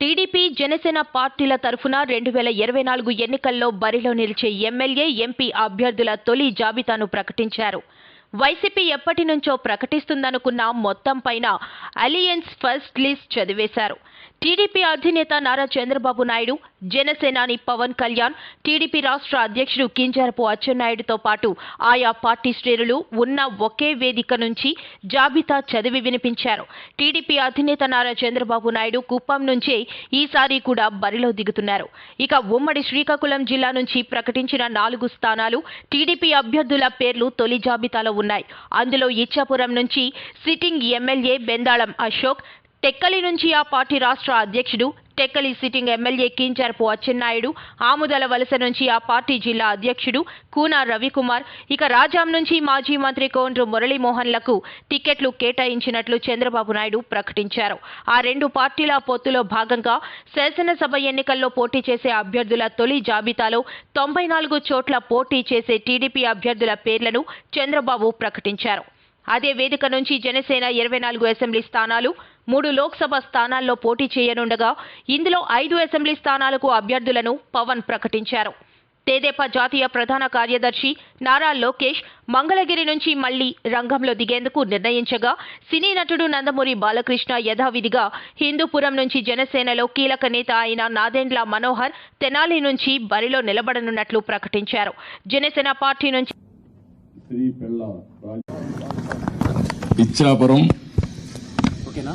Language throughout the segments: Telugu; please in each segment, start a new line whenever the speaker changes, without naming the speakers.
టీడీపీ జనసేన పార్టీల తరఫున రెండు వేల ఇరవై నాలుగు ఎన్నికల్లో బరిలో నిలిచే ఎమ్మెల్యే ఎంపీ అభ్యర్థుల తొలి జాబితాను ప్రకటించారు. వైసీపీ ఎప్పటి నుంచో ప్రకటిస్తుందనుకున్న మొత్తం పైన అలియన్స్ ఫస్ట్ లిస్ట్ చదివేశారు. టీడీపీ అధినేత నారా చంద్రబాబు నాయుడు జనసేనాని పవన్ కళ్యాణ్ టీడీపీ రాష్ట్ర అధ్యక్షుడు కింజరపు అచ్చెన్నాయుడుతో పాటు ఆయా పార్టీ శ్రేణులు ఉన్న ఒకే వేదిక నుంచి జాబితా చదివి వినిపించారు. టీడీపీ అధినేత నారా చంద్రబాబు నాయుడు కుప్పం నుంచే ఈసారి కూడా బరిలో దిగుతున్నారు. ఇక ఉమ్మడి శ్రీకాకుళం జిల్లా నుంచి ప్రకటించిన నాలుగు స్థానాలు టీడీపీ అభ్యర్థుల పేర్లు తొలి జాబితాలో ఉన్నాయి. అందులో ఇచ్చాపురం నుంచి సిట్టింగ్ ఎమ్మెల్యే బెందాళం అశోక్ టెక్కలి నుంచి ఆ పార్టీ రాష్ట్ర అధ్యక్షుడు టెక్కలి సిట్టింగ్ ఎమ్మెల్యే కించర్పు అచ్చెన్నాయుడు ఆముదల వలస నుంచి ఆ పార్టీ జిల్లా అధ్యక్షుడు కూనా రవికుమార్ ఇక రాజాం నుంచి మాజీ మంత్రి కోండ్రు మురళీమోహన్లకు టికెట్లు కేటాయించినట్లు చంద్రబాబు నాయుడు ప్రకటించారు. ఆ రెండు పార్టీల పొత్తులో భాగంగా శాసనసభ ఎన్నికల్లో పోటీ చేసే అభ్యర్థుల తొలి జాబితాలో తొంభై నాలుగు చోట్ల పోటీ చేసే టీడీపీ అభ్యర్థుల పేర్లను చంద్రబాబు ప్రకటించారు. అదే వేదిక నుంచి జనసేన ఇరవై నాలుగు అసెంబ్లీ స్థానాలు మూడు లోక్సభ స్థానాల్లో పోటీ చేయనుండగా ఇందులో ఐదు అసెంబ్లీ స్థానాలకు అభ్యర్థులను పవన్ ప్రకటించారు. తెదేపా జాతీయ ప్రధాన కార్యదర్శి నారా లోకేష్ మంగళగిరి నుంచి మళ్ళీ రంగంలో దిగేందుకు నిర్ణయించగా సినీ నటుడు నందమూరి బాలకృష్ణ యథావిధిగా హిందూపురం నుంచి జనసేనలో కీలక నేత అయిన నాదెండ్ల మనోహర్ తెనాలి నుంచి బరిలో నిలబడనున్నట్లు ప్రకటించారు. జనసేన పార్టీ నుంచి
ఇచ్చాపురం
ఓకేనా?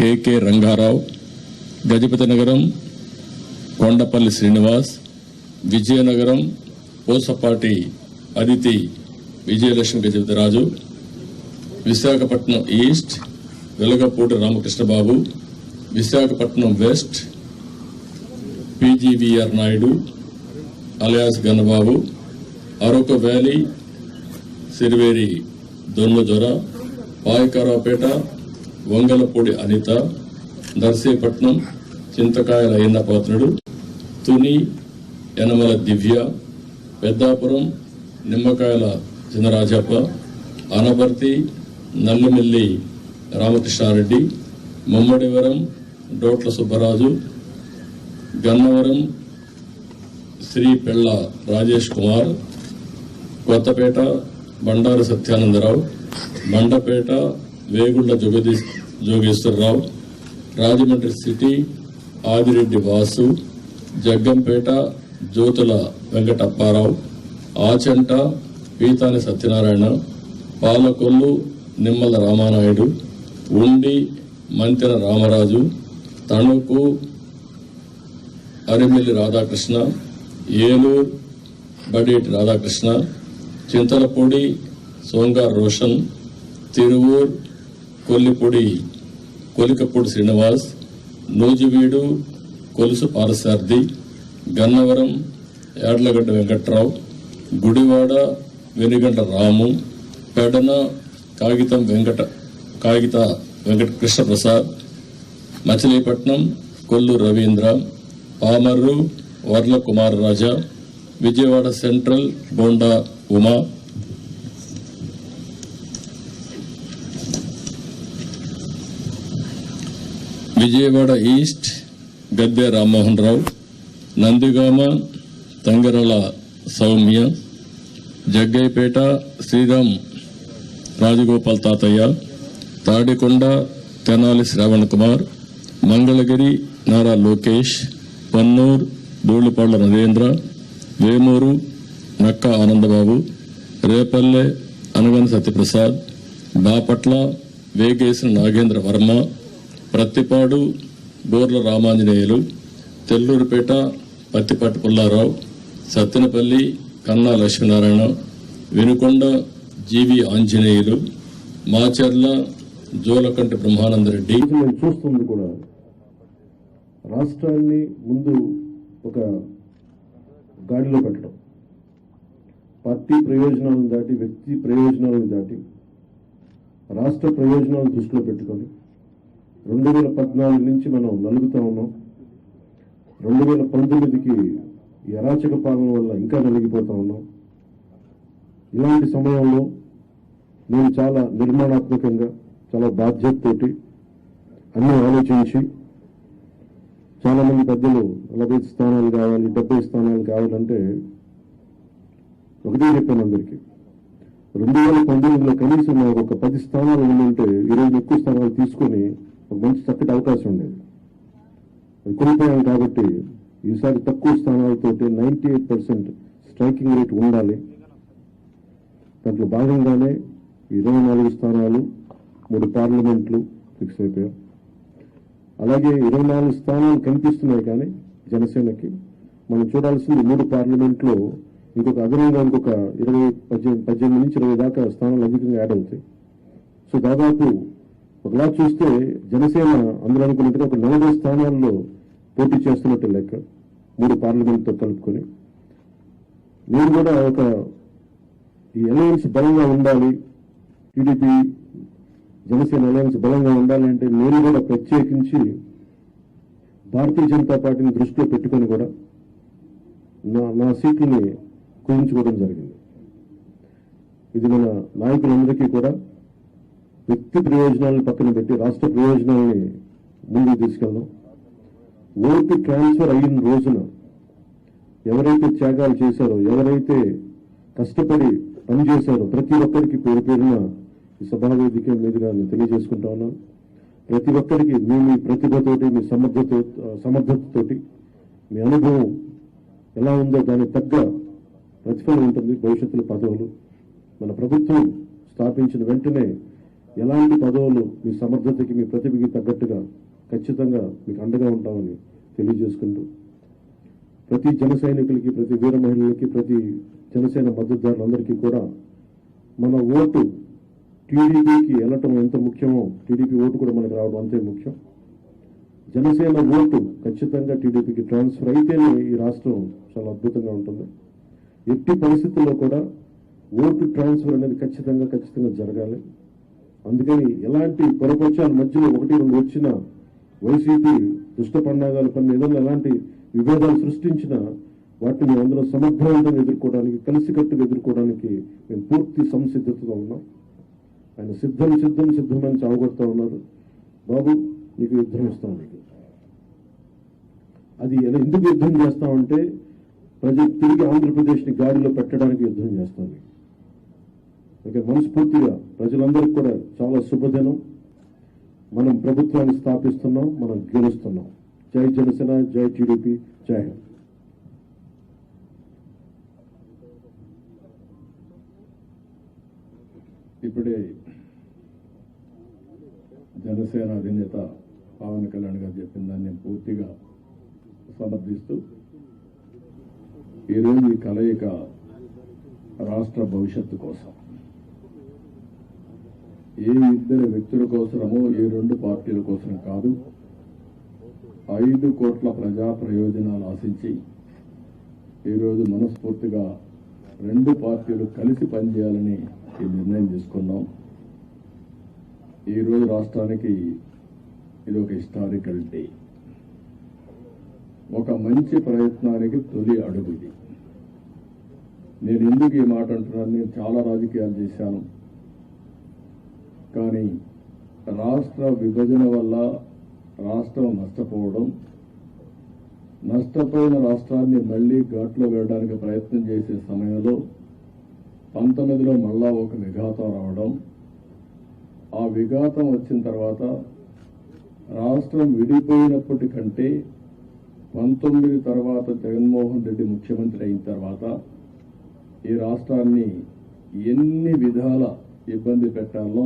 KK Rangarao Gajapathinagaram Kondapalli Srinivas Vizianagaram Pusapati Aditi Vijayalakshmi Gajapathiraju Visakhapatnam east Velagapudi Ramakrishnababu Visakhapatnam west PGVR Naidu alias Gannababu Araku valley Siriveri Donnadora Payakaraopeta Vangalapudi Anitha Narsipatnam Chintakayala Ayyannapatrudu Tuni Yanamala Divya Peddapuram Nimmakayala Chinarajappa Anaparthi Nallimilli Ramakrishna Reddy Mummidivaram డోట్ల Subbaraju Gannavaram Sri Pella Rajesh Kumar Kothapeta Bandaru Satyanandarao Bandapeta Vegulla జగదీ జోగేశ్వరరావు రాజమండ్రి సిటీ ఆదిరెడ్డి వాసు జగ్గంపేట జ్యోతుల వెంకటప్పారావు ఆచంట పీతాని సత్యనారాయణ పాలకొల్లు నిమ్మల రామానాయుడు ఉండి మంతెన రామరాజు తణుకు అరిమిల్లి రాధాకృష్ణ ఏలూరు బడేటి రాధాకృష్ణ చింతలపూడి సోంగార్ రోషన్ తిరువూర్ కొల్లిపూడి కొలికపూడి శ్రీనివాస్ నూజివీడు కొలుసు పారసార్థి గన్నవరం యాడ్లగడ్డ వెంకట్రావు గుడివాడ వెనుగంట రాము పెడన కాగితం వెంకట కాగిత వెంకట కృష్ణప్రసాద్ మచిలీపట్నం కొల్లు రవీంద్ర పామర్రు వర్ల కుమార్ రాజా విజయవాడ సెంట్రల్ బోండా ఉమా విజయవాడ ఈస్ట్ గద్దె రామ్మోహన్ రావు నందిగామ తంగరల సౌమ్య జగ్గైపేట శ్రీరామ్ రాజగోపాల్ తాతయ్య తాడికొండ తెనాలి శ్రావణ్ కుమార్ మంగళగిరి నారా లోకేష్ పన్నూర్ బోళ్ళపాళ్ళ నరేంద్ర వేమూరు నక్క ఆనందబాబు రేపల్లె అనగన సత్యప్రసాద్ బాపట్ల వేగేసిన నాగేంద్ర వర్మ ప్రత్తిపాడు బోర్ల రామాంజనేయులు తెల్లూరుపేట పత్తిపాటి పుల్లారావు సత్తెనపల్లి కన్నా లక్ష్మీనారాయణ వినుకొండ జీవి ఆంజనేయులు మాచర్ల జోలకంటి బ్రహ్మానందరెడ్డి.
నేను చూస్తుంది కూడా
రాష్ట్రాన్ని ముందు ఒక గాడిలో పెట్టడం. పార్టీ ప్రయోజనాలను దాటి వ్యక్తి ప్రయోజనాలను దాటి రాష్ట్ర ప్రయోజనాలను దృష్టిలో పెట్టుకొని రెండు వేల పద్నాలుగు నుంచి మనం నలుగుతా ఉన్నాం. రెండు వేల పంతొమ్మిదికి ఈ అరాచక పాలన వల్ల ఇంకా నలిగిపోతా ఉన్నాం. ఇలాంటి సమయంలో నేను చాలా నిర్మాణాత్మకంగా చాలా బాధ్యతతోటి అన్ని ఆలోచించి చాలా మంది పెద్దలు నలభై స్థానాలు కావాలి డెబ్బై స్థానాలు కావాలంటే ఒకటే చెప్పాను అందరికీ. రెండు వేల పంతొమ్మిదిలో కనీసం నాకు ఒక పది స్థానాలు ఉందంటే ఈరోజు ఎక్కువ స్థానాలు తీసుకొని మంచి చక్కటి అవకాశం ఉండేది. అది కోల్పోయాం కాబట్టి ఈసారి తక్కువ స్థానాలతో ninety eight percent striking rate ఉండాలి. దాంట్లో భాగంగానే ఇరవై నాలుగు స్థానాలు మూడు పార్లమెంట్లు ఫిక్స్ అయిపోయాం అలాగే ఇరవై నాలుగు స్థానాలు కనిపిస్తున్నాయి కానీ జనసేనకి. మనం చూడాల్సింది మూడు పార్లమెంట్లో ఇంకొక అదనంగా ఇంకొక ఇరవై పద్దెనిమిది పద్దెనిమిది నుంచి ఇరవై దాకా స్థానాలు అధికంగా యాడ్ అవుతాయి. సో దాదాపు ఒకలా చూస్తే జనసేన అందరూ అనుకున్నట్టుగా ఒక నలభై స్థానాల్లో పోటీ చేస్తున్నట్టు లెక్క మూడు పార్లమెంట్తో కలుపుకొని. నేను కూడా ఒక ఈ అలయన్స్ బలంగా ఉండాలి టీడీపీ జనసేన అలయన్స్ బలంగా ఉండాలి అంటే నేను కూడా ప్రత్యేకించి భారతీయ జనతా పార్టీని దృష్టిలో పెట్టుకొని కూడా నా నా సీట్లని కుదించుకోవడం జరిగింది. ఇది మన నాయకులందరికీ కూడా వ్యక్తి ప్రయోజనాలను పక్కన పెట్టి రాష్ట్ర ప్రయోజనాలని ముందుకు తీసుకెళ్దాం. ఓటు ట్రాన్స్ఫర్ అయిన రోజున ఎవరైతే త్యాగాలు చేశారో ఎవరైతే కష్టపడి పనిచేశారో ప్రతి ఒక్కరికి పేరు పేరున ఈ సభావేదిక మీదుగా నేను తెలియజేసుకుంటా ఉన్నాను. ప్రతి ఒక్కరికి మీ మీ ప్రతిభతోటి మీ సమర్థత సమర్థతతోటి మీ అనుభవం ఎలా ఉందో దానికి తగ్గ ప్రతిఫలం ఉంటుంది. భవిష్యత్తులో పదవులు. మన ప్రభుత్వం స్థాపించిన వెంటనే ఎలాంటి పదవులు మీ సమర్థతకి మీ ప్రతిభకి తగ్గట్టుగా ఖచ్చితంగా మీకు అండగా ఉంటామని తెలియజేసుకుంటూ ప్రతి జన సైనికులకి ప్రతి వీర మహిళలకి ప్రతి జనసేన మద్దతుదారులందరికీ కూడా మన ఓటు టీడీపీకి వెళ్ళటం ఎంత ముఖ్యమో టీడీపీ ఓటు కూడా మనకు రావడం అంతే ముఖ్యం. జనసేన ఓటు ఖచ్చితంగా టీడీపీకి ట్రాన్స్ఫర్ అయితేనే ఈ రాష్ట్రం చాలా అద్భుతంగా ఉంటుంది. ఎట్టి పరిస్థితుల్లో కూడా ఓటు ట్రాన్స్ఫర్ అనేది ఖచ్చితంగా ఖచ్చితంగా జరగాలి. అందుకని ఎలాంటి పొరపక్షాల మధ్యలో ఒకటి రెండు వచ్చిన వైసీపీ దుష్ట పండాగాలు కొన్ని ఏదైనా ఎలాంటి విభేదాలు సృష్టించినా వాటిని మేము అందరం సమగ్రవంతంగా ఎదుర్కోవడానికి కలిసికట్టుగా ఎదుర్కోవడానికి మేము పూర్తి సంసిద్ధతతో ఉన్నాం. ఆయన సిద్ధం సిద్ధం సిద్ధమని చావగొడతా ఉన్నారు. బాబు నీకు యుద్ధం ఇస్తాం నీకు. అది ఎందుకు యుద్ధం చేస్తామంటే ప్రజలు తిరిగి ఆంధ్రప్రదేశ్ని గాడిలో పెట్టడానికి యుద్ధం చేస్తాం నీకు. ఇక మనస్ఫూర్తిగా ప్రజలందరికీ కూడా చాలా శుభదినం. మనం ప్రభుత్వాన్ని స్థాపిస్తున్నాం మనం గెలుస్తున్నాం. జై జనసేన జై టీడీపీ జై హింద్.
ఇప్పుడే జనసేన అధినేత పవన్ కళ్యాణ్ గారు చెప్పిన దాన్ని నేను పూర్తిగా సమర్థిస్తూ ఈరోజు ఈ కలయిక రాష్ట్ర భవిష్యత్తు కోసం ఏ ఇద్దరు వ్యక్తుల కోసమో ఏ రెండు పార్టీల కోసం కాదు ఐదు కోట్ల ప్రజా ప్రయోజనాలు ఆశించి ఈరోజు మనస్ఫూర్తిగా రెండు పార్టీలు కలిసి పనిచేయాలని ఈ నిర్ణయం తీసుకున్నాం. ఈరోజు రాష్ట్రానికి ఇది ఒక హిస్టారికల్ డే ఒక మంచి ప్రయత్నానికి తొలి అడుగు ఇది. నేను ఎందుకు ఈ మాట అంటున్నాను? నేను చాలా రాజకీయాలు చేశాను. కానీ రాష్ట్ర విభజన వల్ల రాష్ట్రం నష్టపోవడం నష్టపోయిన రాష్ట్రాన్ని మళ్ళీ ఘాట్లో వేయడానికి ప్రయత్నం చేసే సమయంలో పంతొమ్మిదిలో మళ్ళా ఒక విఘాతం రావడం ఆ విఘాతం వచ్చిన తర్వాత రాష్ట్రం విడిపోయినప్పటి కంటే పంతొమ్మిది తర్వాత జగన్మోహన్ రెడ్డి ముఖ్యమంత్రి అయిన తర్వాత ఈ రాష్ట్రాన్ని ఎన్ని విధాల ఇబ్బంది పెట్టాలో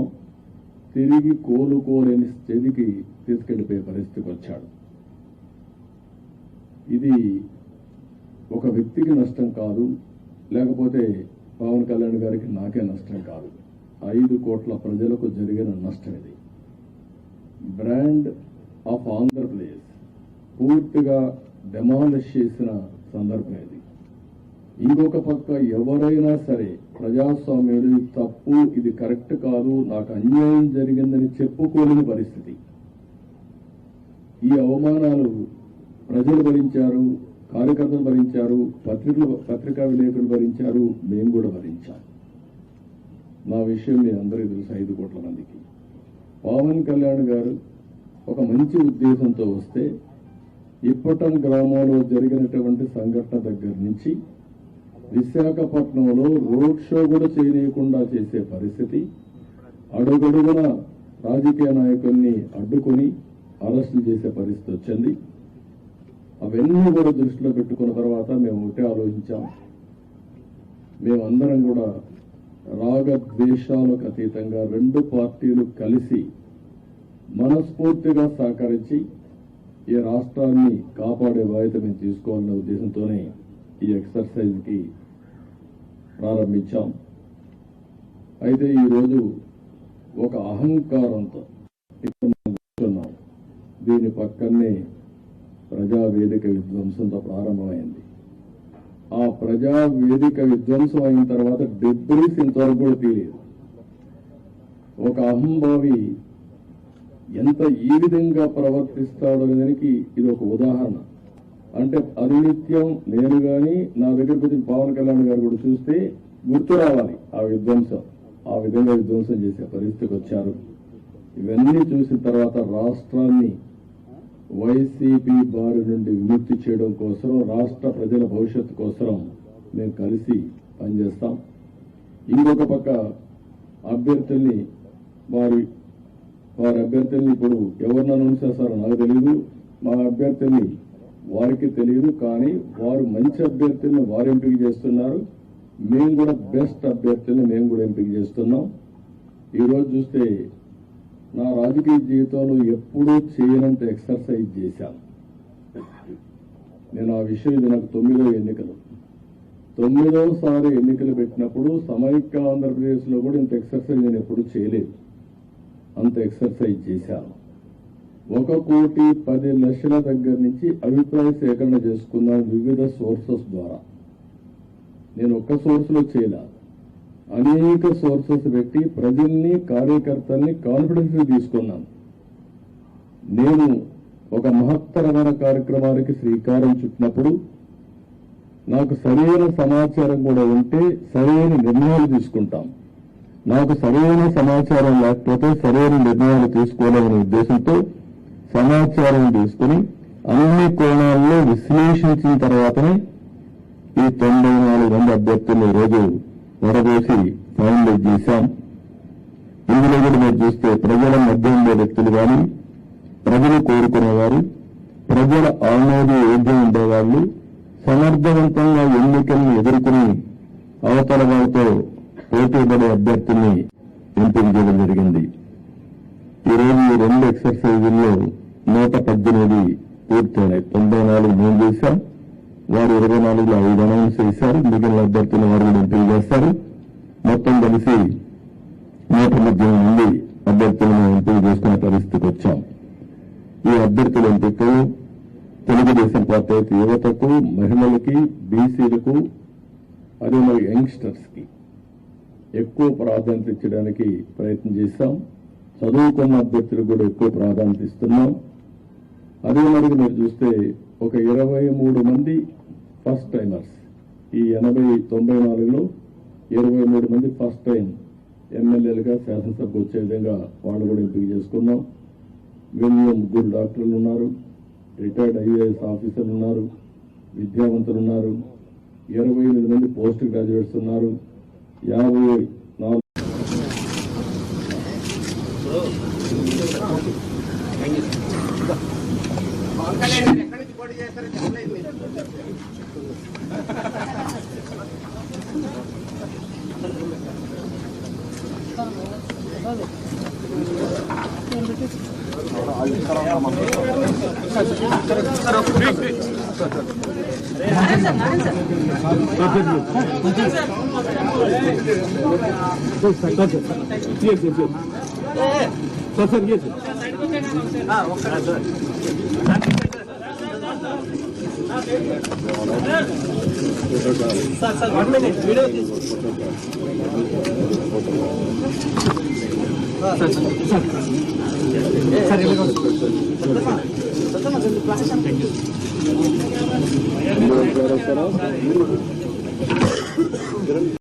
తిరిగి కోలుకోలేని స్థితికి తీసుకెళ్ళిపోయే పరిస్థితికి వచ్చాడు. ఇది ఒక వ్యక్తికి నష్టం కాదు లేకపోతే పవన్ కళ్యాణ్ గారికి నాకే నష్టం కాదు. ఐదు కోట్ల ప్రజలకు జరిగిన నష్టం ఇది. బ్రాండ్ ఆఫ్ ఆంధ్రప్రదేశ్ పూర్తిగా డెమాలిష్ చేసిన సందర్భం ఇది. ఇంకొక పక్క ఎవరైనా సరే ప్రజాస్వామ్యుడు ఇది తప్పు ఇది కరెక్ట్ కాదు నాకు అన్యాయం జరిగిందని చెప్పుకోలేని పరిస్థితి. ఈ అవమానాలు ప్రజలు భరించారు కార్యకర్తలు భరించారు పత్రికలు పత్రికా విలేకరులు భరించారు మేము కూడా భరించాం. నా విషయం మీ అందరికీ తెలుసు ఐదు కోట్ల మందికి. పవన్ కళ్యాణ్ గారు ఒక మంచి ఉద్దేశంతో వస్తే ఇప్పటం గ్రామంలో జరిగినటువంటి సంఘటన దగ్గర నుంచి విశాఖపట్నంలో రోడ్ షో కూడా చేయనీయకుండా చేసే పరిస్థితి. అడుగడుగున రాజకీయ నాయకుల్ని అడ్డుకొని అరెస్టులు చేసే పరిస్థితి వచ్చింది. అవన్నీ కూడా దృష్టిలో పెట్టుకున్న తర్వాత మేము ఒకటే ఆలోచించాం. మేమందరం కూడా రాగద్వేషాలకు అతీతంగా రెండు పార్టీలు కలిసి మనస్ఫూర్తిగా సహకరించి ఈ రాష్ట్రాన్ని కాపాడే బాధ్యత మేము తీసుకోవాలనే ఉద్దేశంతోనే ఈ ఎక్సర్సైజ్కి ప్రారంభించాం. అయితే ఈరోజు ఒక అహంకారంతో కూర్చున్నాం. దీని పక్కనే ప్రజా వేదిక విధ్వంసంతో ప్రారంభమైంది. ఆ ప్రజా వేదిక విధ్వంసం అయిన తర్వాత డెబ్రీస్ ఇంతవరకు కూడా తీయలేదు. ఒక అహంభావి ఎంత ఈ విధంగా ప్రవర్తిస్తాడో దానికి ఇది ఒక ఉదాహరణ. అంటే అనునిత్యం నేను గాని నా దగ్గరకు వచ్చిన పవన్ కళ్యాణ్ గారు కూడా చూస్తే గుర్తు రావాలి ఆ విధ్వంసం. ఆ విధంగా విధ్వంసం చేసే పరిస్థితికి వచ్చారు. ఇవన్నీ చూసిన తర్వాత రాష్ట్రాన్ని వైసీపీ బారి నుండి విముక్తి చేయడం కోసం రాష్ట్ర ప్రజల భవిష్యత్తు కోసం మేము కలిసి పనిచేస్తాం. ఇంకొక పక్క అభ్యర్థుల్ని వారి వారి అభ్యర్థుల్ని ఇప్పుడు ఎవరిని అనౌన్స్ చేస్తారో నాకు తెలియదు మా అభ్యర్థుల్ని వారికి తెలియదు కానీ వారు మంచి అభ్యర్థుల్ని వారు ఎంపిక చేస్తున్నారు. మేము కూడా బెస్ట్ అభ్యర్థుల్ని మేము కూడా ఎంపిక చేస్తున్నాం. ఈరోజు చూస్తే నా రాజకీయ జీవితంలో ఎప్పుడూ చేయనంత ఎక్సర్సైజ్ చేశాను. నేను ఆ విషయం ఇది నాకు తొమ్మిదో ఎన్నికలు. తొమ్మిదోసారి ఎన్నికలు పెట్టినప్పుడు సమైక్య ఆంధ్రప్రదేశ్లో కూడా ఇంత ఎక్సర్సైజ్ నేను ఎప్పుడు చేయలేదు. అంత ఎక్సర్సైజ్ చేశాను. ఒక కోటి పది లక్షల దగ్గర నుంచి అభిప్రాయ సేకరణ చేసుకున్నాను వివిధ సోర్సెస్ ద్వారా. నేను ఒక్క సోర్స్లో చేయలే. అనేక సోర్సెస్ పెట్టి ప్రజల్ని కార్యకర్తల్ని కాన్ఫిడెన్స్ తీసుకున్నాను నేను ఒక మహత్తరమైన కార్యక్రమానికి శ్రీకారం చుట్టినప్పుడు నాకు సరైన సమాచారం కూడా ఉంటే సరైన నిర్ణయాలు తీసుకుంటాం. నాకు సరైన సమాచారం లేకపోతే సరైన నిర్ణయాలు తీసుకోవాలనే ఉద్దేశంతో సమాచారం తీసుకుని అన్ని కోణాల్లో విశ్లేషించిన తర్వాతనే ఈ తొంభై నాలుగు మంది అభ్యర్థులు ఈరోజు వడబోసి ఫైనలైజ్ చేశాం. ఇందులో కూడా మీరు చూస్తే ప్రజల మధ్య ఉండే వ్యక్తులు కానీ ప్రజలు కోరుకునేవారు ప్రజల ఆమోద యోగ్యం ఉండేవాళ్ళు సమర్థవంతంగా ఎన్నికలను ఎదుర్కొని అవతల వారితో పోటీపడే అభ్యర్థుల్ని ఎంపిక చేయడం జరిగింది. ఈరోజు ఈ రెండు ఎక్సర్సైజుల్లో నూట పద్దెనిమిది పూర్తయినాయి. తొంభై నాలుగు మేము చేశాం. వారు ఇరవై నాలుగులో ఐదు అనౌన్స్ చేశారు. మిగిలిన అభ్యర్థులను వారు కూడా ఎంపిక చేస్తారు. మొత్తం కలిసి నూట పద్దెనిమిది మంది అభ్యర్థులను ఎంపిక చేసుకునే పరిస్థితికి వచ్చాం. ఈ అభ్యర్థుల ఎంపికలు తెలుగుదేశం పార్టీ యువతకు మహిళలకి బీసీలకు అదే మరి యంగ్స్టర్స్కి ఎక్కువ ప్రాధాన్యత ఇచ్చడానికి ప్రయత్నం చేస్తాం చదువుకున్న అభ్యర్థులకు కూడా ఎక్కువ ప్రాధాన్యత ఇస్తున్నాం. అదే మరి మీరు చూస్తే ఒక ఇరవై మూడు మంది ఫస్ట్ టైమర్స్ ఈ ఎనభై తొంభై నాలుగులో ఇరవై మూడు మంది ఫస్ట్ టైం ఎమ్మెల్యేలుగా శాసనసభకు వచ్చే విధంగా వాళ్ళు కూడా ఎంపిక చేసుకున్నాం. వీళ్ళు ముగ్గురు డాక్టర్లు ఉన్నారు రిటైర్డ్ ఐఏఎస్ ఆఫీసర్లు ఉన్నారు విద్యావంతులు ఉన్నారు ఇరవై ఎనిమిది మంది పోస్ట్ గ్రాడ్యుయేట్స్ ఉన్నారు యాభై sir
sir year sir sir one minute video sir sir
sir ఎవరు సత్తమా సత్తమా జల్ది ప్రాసెస్ థ్యాంక్ యూ సార్